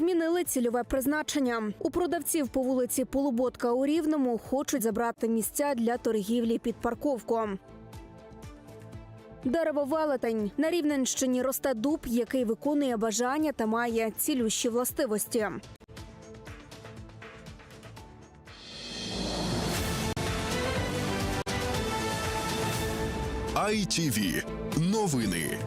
Змінили цільове призначення. У продавців по вулиці Полуботка у Рівному хочуть забрати місця для торгівлі під парковку. Дерево велетень на Рівненщині росте дуб, який виконує бажання та має цілющі властивості. ITV. Новини.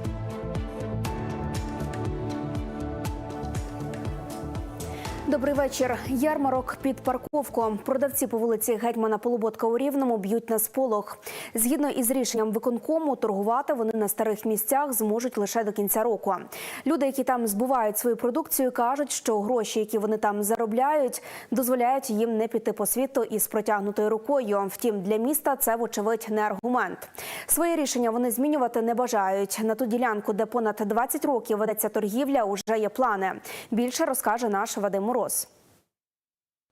Добрий вечір. Ярмарок під парковку. Продавці по вулиці Гетьмана Полуботка у Рівному б'ють на сполох. Згідно із рішенням виконкому, торгувати вони на старих місцях зможуть лише до кінця року. Люди, які там збувають свою продукцію, кажуть, що гроші, які вони там заробляють, дозволяють їм не піти по світу із протягнутою рукою. Втім, для міста це вочевидь не аргумент. Своє рішення вони змінювати не бажають. На ту ділянку, де понад 20 років ведеться торгівля, уже є плани. Більше розкаже наш Вадим Мороз. voz.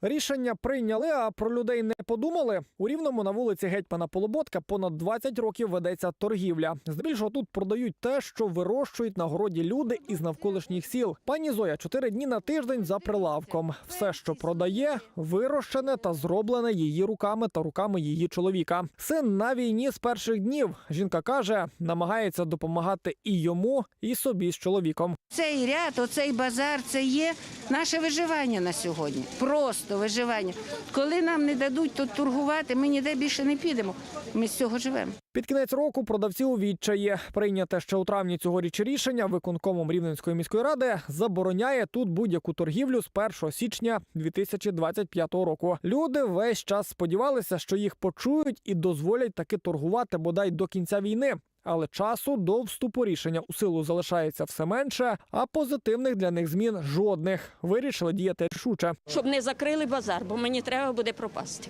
Рішення прийняли, а про людей не подумали. У рівному на вулиці Гетьмана Полуботка понад 20 років ведеться торгівля. Здебільшого тут продають те, що вирощують на городі люди із навколишніх сіл. Пані Зоя чотири дні на тиждень за прилавком. Все, що продає, вирощене та зроблене її руками та руками її чоловіка. Син на війні з перших днів. Жінка каже, намагається допомагати і йому, і собі з чоловіком. Цей ряд, оцей базар, це є наше виживання на сьогодні. Просто виживання. Коли нам не дадуть тут торгувати, ми ніде більше не підемо. Ми з цього живемо. Під кінець року продавці у відчаї прийняте ще у травні цьогоріч рішення виконкомом Рівненської міської ради забороняє тут будь-яку торгівлю з 1 січня 2025 року. Люди весь час сподівалися, що їх почують і дозволять таки торгувати бодай до кінця війни. Але часу до вступу рішення у силу залишається все менше, а позитивних для них змін жодних. Вирішили діяти рішуче. щоб не закрили базар, бо мені треба буде пропасти.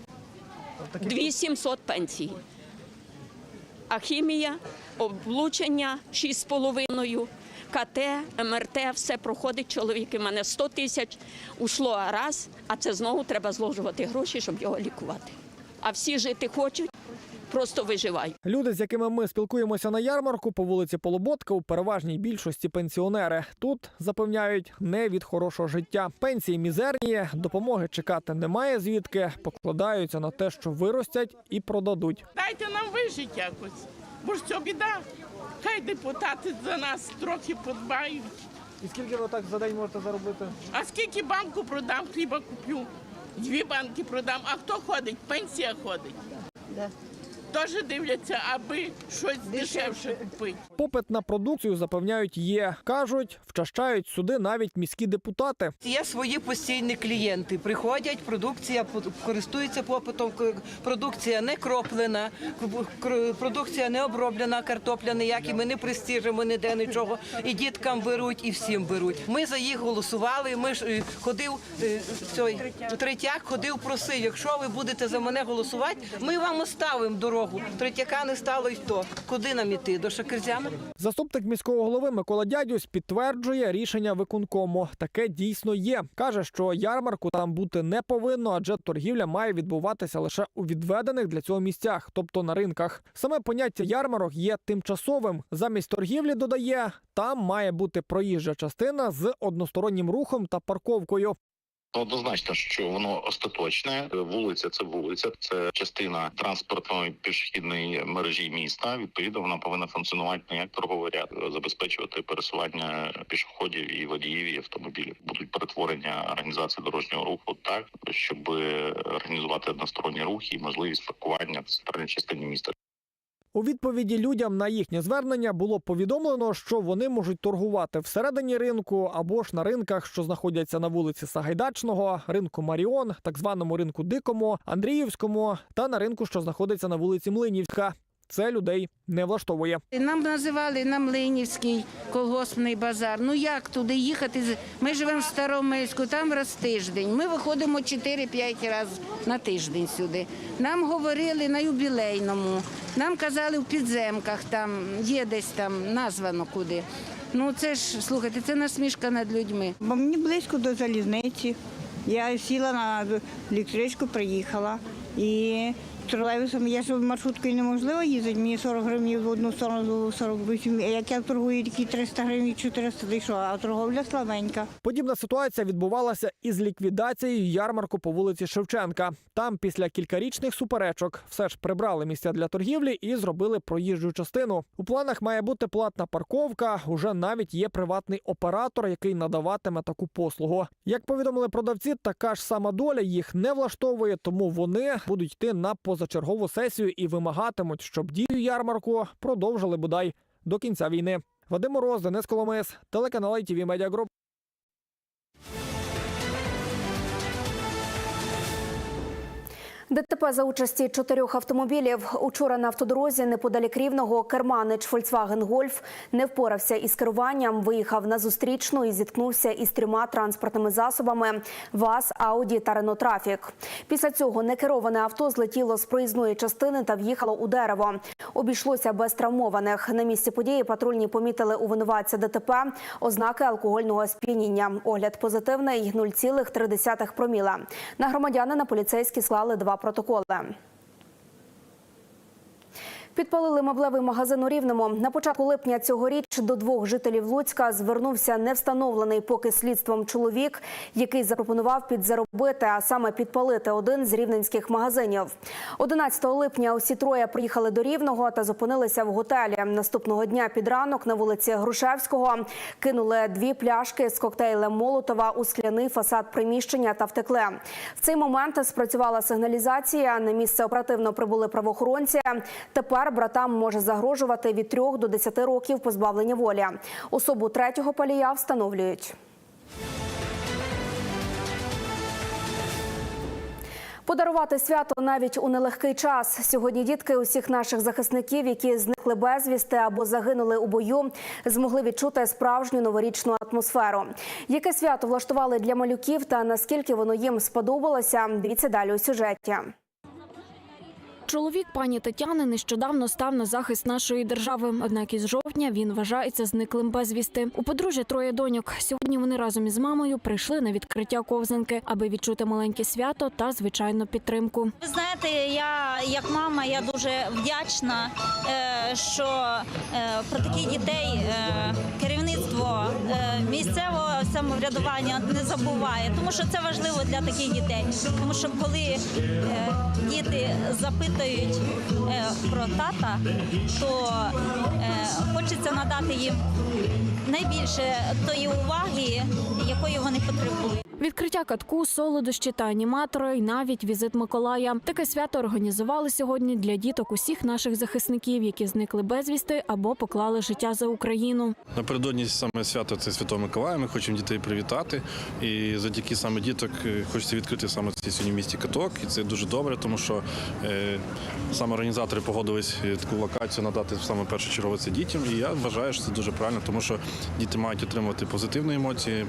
2700 пенсій. А хімія, облучення 6,5, КТ, МРТ, все проходить чоловік. У мене 100 тисяч ушло раз, а це знову треба зложувати гроші, щоб його лікувати. А всі жити хочуть, просто виживають. Люди, з якими ми спілкуємося на ярмарку по вулиці Полуботка, у переважній більшості пенсіонери. Тут запевняють не від хорошого життя. Пенсії мізерні, допомоги чекати немає звідки. Покладаються на те, що виростять і продадуть. Дайте нам вижити якось. Бо ж це біда. Хай депутати за нас трохи подбають. І скільки ви так за день можете заробити? А скільки банку продам, хліба куплю. Дві банки продам. А хто ходить? Пенсія ходить. Теж дивляться, аби щось дешевше купити. Попит на продукцію запевняють є. кажуть, вчащають сюди навіть міські депутати. Є свої постійні клієнти. Приходять, продукція по- користується попитом. Продукція не кроплена, продукція не оброблена, картопля ніякі. Ми не пристіжимо ніде нічого. І діткам беруть, і всім беруть. Ми за їх голосували. Ми ж е, ходив е, цей третяк, ходив, просив. Якщо ви будете за мене голосувати, ми вам оставимо дорогу. Третяка не стало й то. Куди нам іти? До Шакирзяна? Заступник міського голови Микола Дядюсь підтверджує рішення виконкому. Таке дійсно є. каже, що ярмарку там бути не повинно, адже торгівля має відбуватися лише у відведених для цього місцях, тобто на ринках. Саме поняття ярмарок є тимчасовим. Замість торгівлі додає, там має бути проїжджа частина з одностороннім рухом та парковкою. Однозначно, що воно остаточне. Вулиця це вулиця, це частина транспортної пішохідної мережі міста. Відповідно, вона повинна функціонувати не як торговий ряд, забезпечувати пересування пішоходів і водіїв і автомобілів. Будуть перетворення організації дорожнього руху так, щоб організувати односторонній рух і можливість паркування в центральній частині міста. У відповіді людям на їхнє звернення було повідомлено, що вони можуть торгувати всередині ринку або ж на ринках, що знаходяться на вулиці Сагайдачного, ринку Маріон, так званому ринку Дикому, Андріївському та на ринку, що знаходиться на вулиці Млинівська. Це людей не влаштовує. Нам називали на Млинівський колгоспний базар. Ну як туди їхати? Ми живемо в Старомильську, там раз тиждень. Ми виходимо 4-5 разів на тиждень сюди. Нам говорили на юбілейному, нам казали в підземках, там є десь там названо куди. Ну це ж слухайте, це насмішка над людьми. Бо мені близько до залізниці. Я сіла на електричку, приїхала. І тролейбусом. Я ж маршруткою неможливо їздити, мені 40 гривень в одну сторону, 48. А Як я торгую тільки 300 гривень, 400, то що, а торговля слабенька. Подібна ситуація відбувалася із ліквідацією ярмарку по вулиці Шевченка. Там після кількарічних суперечок все ж прибрали місця для торгівлі і зробили проїжджу частину. У планах має бути платна парковка. Уже навіть є приватний оператор, який надаватиме таку послугу. Як повідомили продавці, така ж сама доля їх не влаштовує, тому вони будуть йти на позачергову сесію і вимагатимуть, щоб дію ярмарку продовжили бодай до кінця війни. Вадим Мороз, Денис Коломис, телеканал ITV Media Group. ДТП за участі чотирьох автомобілів. Учора на автодорозі неподалік рівного керманич Volkswagen Golf не впорався із керуванням, виїхав на зустрічну і зіткнувся із трьома транспортними засобами ВАЗ, Ауді та Рено Трафік. Після цього некероване авто злетіло з проїзної частини та в'їхало у дерево. Обійшлося без травмованих. На місці події патрульні помітили у винуватця ДТП ознаки алкогольного сп'яніння. Огляд позитивний 0,3 проміла. На громадянина поліцейські склали два протоколи. Підпалили меблевий магазин у Рівному. На початку липня цьогоріч до двох жителів Луцька звернувся невстановлений поки слідством чоловік, який запропонував підзаробити, а саме підпалити один з рівненських магазинів. 11 липня усі троє приїхали до Рівного та зупинилися в готелі. Наступного дня під ранок на вулиці Грушевського кинули дві пляшки з коктейлем Молотова у скляний фасад приміщення та втекли. В цей момент спрацювала сигналізація. На місце оперативно прибули правоохоронці. Тепер братам може загрожувати від 3 до 10 років позбавлення волі. Особу третього палія встановлюють. Подарувати свято навіть у нелегкий час. Сьогодні дітки усіх наших захисників, які зникли безвісти або загинули у бою, змогли відчути справжню новорічну атмосферу. Яке свято влаштували для малюків та наскільки воно їм сподобалося? Дивіться далі у сюжеті. Чоловік пані Тетяни нещодавно став на захист нашої держави. Однак із жовтня він вважається зниклим безвісти. У подружжя троє доньок. Сьогодні вони разом із мамою прийшли на відкриття ковзанки, аби відчути маленьке свято та звичайну підтримку. Ви знаєте, я як мама, я дуже вдячна, е, що е, про таких дітей е, керівництво місцевого самоврядування не забуває, тому що це важливо для таких дітей. Тому що коли діти запитують е, про тата, то е, хочеться надати їм найбільше тої уваги, якої вони потребують. Відкриття катку, солодощі та аніматори, і навіть візит Миколая. Таке свято організували сьогодні для діток усіх наших захисників, які зникли безвісти або поклали життя за Україну. Напередодні саме свято це Святого Миколая. Ми хочемо дітей привітати. І завдяки саме діток е, хочеться відкрити саме цей сьогодні в місті каток. І це дуже добре, тому що е, саме організатори погодились е, таку локацію надати саме першочергово це дітям. І я вважаю, що це дуже правильно, тому що діти мають отримувати позитивні емоції.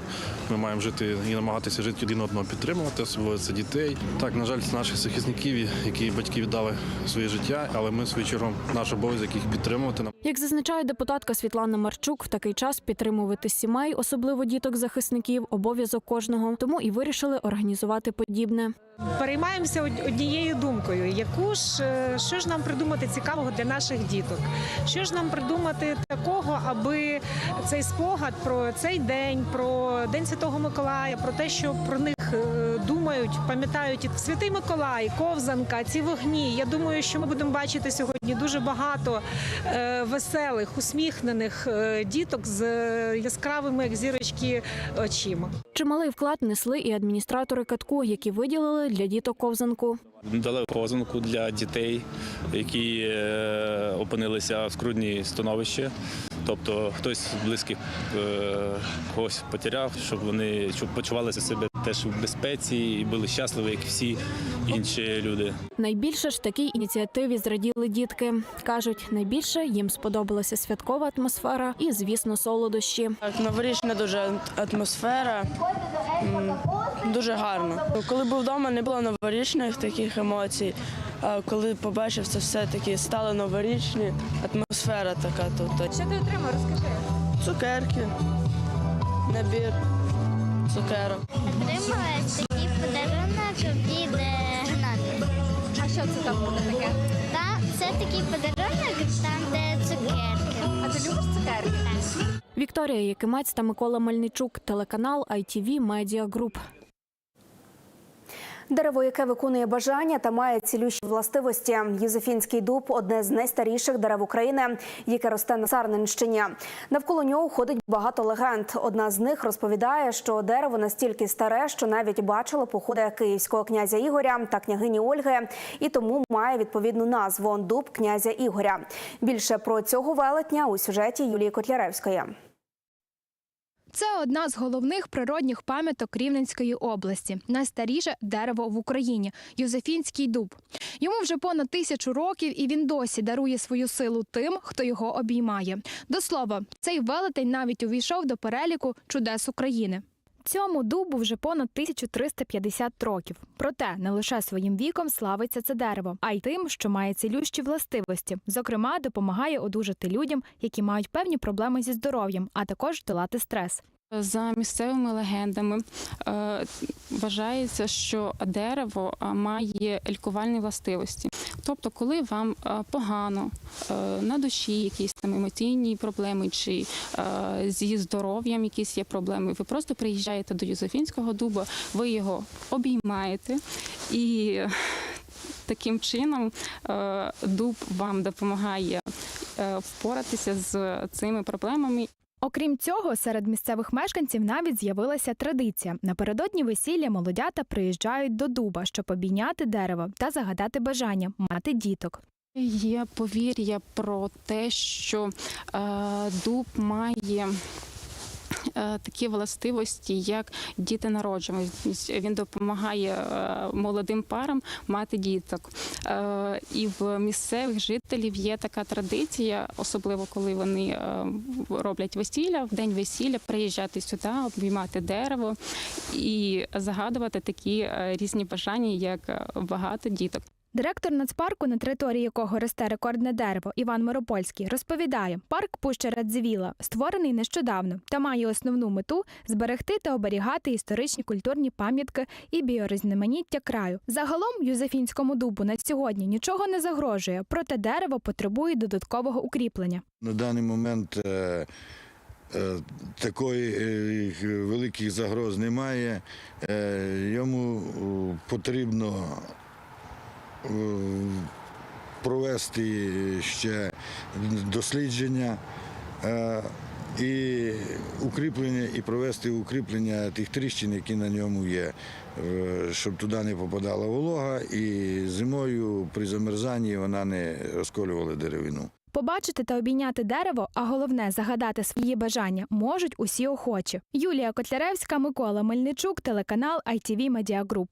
Ми маємо жити і намагатися жити один одного підтримувати, особливо це дітей. Так, на жаль, це наших захисників, які батьки віддали своє життя, але ми свою чергу наш обов'язок їх підтримувати. Як зазначає депутатка Світлана Марчук, в такий час підтримувати сімей, особливо діток захисників, обов'язок кожного. Тому і вирішили організувати подібне. Переймаємося однією думкою, яку ж е, що ж нам придумати цікавого для наших діток? Що ж нам придумати такого, аби цей спогад про цей день, про День Святого Миколая, про те, що про них е, думають, пам'ятають Святий Миколай, ковзанка, ці вогні. Я думаю, що ми будемо бачити сьогодні дуже багато е, веселих, усміхнених е, діток з яскравими як зірочки очима. Чималий вклад несли і адміністратори катку, які виділили для діток ковзанку. Дали ковзанку для дітей, які опинилися в скрутній становищі. Тобто хтось з близьких е, когось потеряв, щоб вони щоб почувалися себе теж в безпеці і були щасливі, як і всі інші люди. Найбільше ж такій ініціативі зраділи дітки. кажуть, найбільше їм сподобалася святкова атмосфера і, звісно, солодощі. Новорічна дуже атмосфера, дуже гарно. Коли був вдома, не було новорічних таких емоцій. А коли побачив це все таки стало новорічні, атмосфера така тут. Що ти отримав? Розкажи. Цукерки, набір цукерок. Отримала такий подарунок від Гнати. Що це там буде таке? Та це такий подарунок, там де цукерки. А ти любиш цукерки? Вікторія Якимець та Микола Мельничук, телеканал ITV Media Group. Дерево, яке виконує бажання та має цілющі властивості. Юзефінський дуб одне з найстаріших дерев України, яке росте на Сарненщині. Навколо нього ходить багато легенд. Одна з них розповідає, що дерево настільки старе, що навіть бачило походи київського князя Ігоря та княгині Ольги, і тому має відповідну назву дуб князя Ігоря. Більше про цього велетня у сюжеті Юлії Котляревської. Це одна з головних природних пам'яток Рівненської області. Найстаріше дерево в Україні Юзефінський дуб. Йому вже понад тисячу років, і він досі дарує свою силу тим, хто його обіймає. До слова, цей велетень навіть увійшов до переліку чудес України. Цьому дубу вже понад 1350 років. Проте не лише своїм віком славиться це дерево, а й тим, що має цілющі властивості. Зокрема, допомагає одужати людям, які мають певні проблеми зі здоров'ям, а також долати стрес. За місцевими легендами е, вважається, що дерево е, має лікувальні властивості. Тобто, коли вам е, погано е, на душі, якісь там емоційні проблеми, чи е, зі здоров'ям якісь є проблеми, ви просто приїжджаєте до Юзефінського дуба, ви його обіймаєте і таким чином дуб вам допомагає впоратися з цими проблемами Окрім цього, серед місцевих мешканців навіть з'явилася традиція. Напередодні весілля молодята приїжджають до дуба, щоб обійняти дерево та загадати бажання мати діток. Є повір'я про те, що е, дуб має. Е, Такі властивості, як діти народження. Він допомагає е, молодим парам мати діток. Е, І в місцевих жителів є така традиція, особливо коли вони роблять весілля, в день весілля приїжджати сюди, обіймати дерево і загадувати такі різні бажання, як багато діток. Директор нацпарку, на території якого росте рекордне дерево, Іван Миропольський, розповідає, парк Пуща Радзивіла створений нещодавно та має основну мету зберегти та оберігати історичні культурні пам'ятки і біорізноманіття краю. Загалом Юзефінському дубу на сьогодні нічого не загрожує, проте дерево потребує додаткового укріплення. На даний момент е, е, такої е, великих загроз немає. Е, Йому потрібно провести ще дослідження. е, І укріплення, і провести укріплення тих тріщин, які на ньому є, е, щоб туди не попадала волога, і зимою при замерзанні вона не розколювала деревину. Побачити та обійняти дерево, а головне загадати свої бажання можуть усі охочі. Юлія Котляревська, Микола Мельничук, телеканал ITV Media Group.